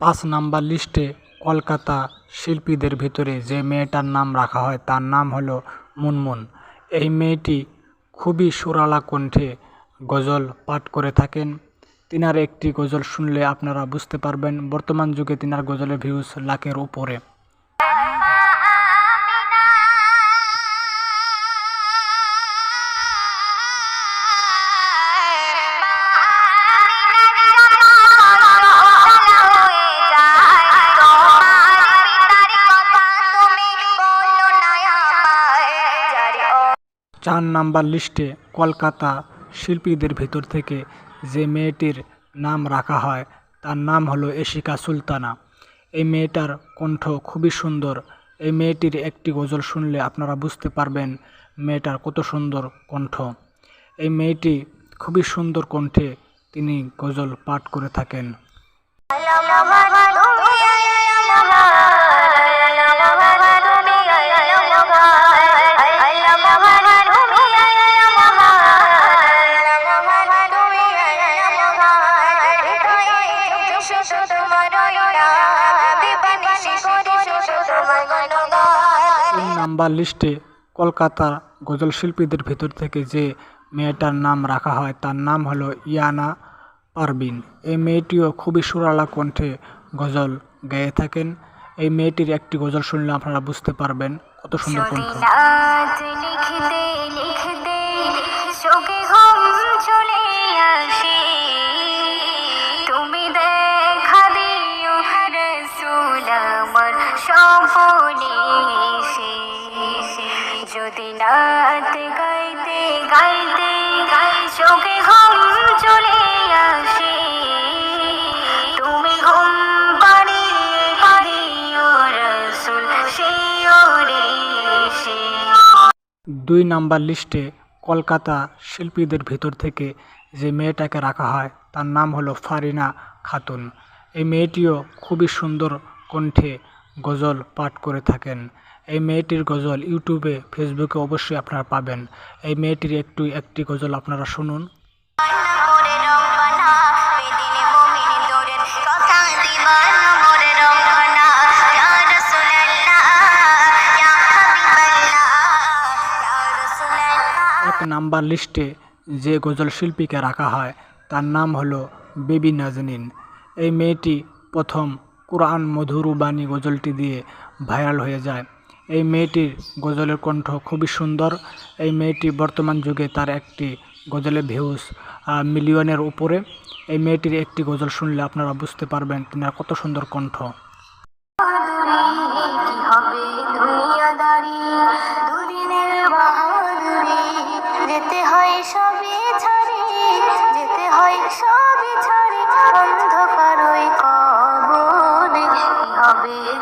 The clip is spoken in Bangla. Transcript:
পাঁচ নাম্বার লিস্টে কলকাতা শিল্পীদের ভিতরে যে মেয়েটার নাম রাখা হয় তার নাম হলো মুনমুন। এই মেয়েটি খুবই সুরালা কণ্ঠে গজল পাঠ করে থাকেন। তিনার একটি গজল শুনলে আপনারা বুঝতে পারবেন, বর্তমান যুগে তিনার গজলের ভিউজ লাখের উপরে। চার নাম্বার লিস্টে কলকাতা শিল্পীদের ভিতর থেকে যে মেয়েটির নাম রাখা হয়, তার নাম হলো এশিকা সুলতানা। এই মেয়েটার কণ্ঠ খুবই সুন্দর। এই মেয়েটির একটি গজল শুনলে আপনারা বুঝতে পারবেন মেয়েটার কত সুন্দর কণ্ঠ। এই মেয়েটি খুবই সুন্দর কণ্ঠে তিনি গজল পাঠ করে থাকেন। নাম্বার লিস্টে কলকাতার গজল শিল্পীদের ভিতর থেকে যে মেয়েটার নাম রাখা হয় তার নাম হলো ইয়ানা পারবিন এই মেয়েটিও খুবই সুরালা কণ্ঠে গজল গেয়ে থাকেন। এই মেয়েটির একটি গজল শুনলে আপনারা বুঝতে পারবেন কত সুন্দর কণ্ঠ। রাত গাইতে গাইতে গাই চোখে ঘুম চলে আসে। তুমি ঘুম পাড়িয়ে পাড়িও রসুল দুই নাম্বার লিস্টে কলকাতা শিল্পীদের ভিতর থেকে যে মেয়েটাকে রাখা হয়, তার নাম হলো ফারিনা খাতুন। এই মেয়েটিও খুবই সুন্দর কণ্ঠে গজল পাঠ করে থাকেন। এই মেয়েটির গজল ইউটিউবে, ফেসবুকে অবশ্যই আপনারা পাবেন। এই মেয়েটির একটু একটি গজল আপনারা শুনুন। এক নাম্বার লিস্টে যে গজল শিল্পীকে রাখা হয়, তার নাম হলো বেবি নাজনীন। এই মেয়েটি প্রথম কোরআন মধুরবাণী গজলটি দিয়ে ভাইরাল হয়ে যায়। এই মেয়েটির গজলের কণ্ঠ খুবই সুন্দর। এই মেয়েটি বর্তমান যুগে তার একটি গজলের ভিউজ মিলিয়নের উপরে। এই মেয়েটির একটি গজল শুনলে আপনারা বুঝতে পারবেন তিনার কত সুন্দর কণ্ঠ। যেতে হয় সবই ছাড়ি, যেতে হয় সবই ছাড়ি। be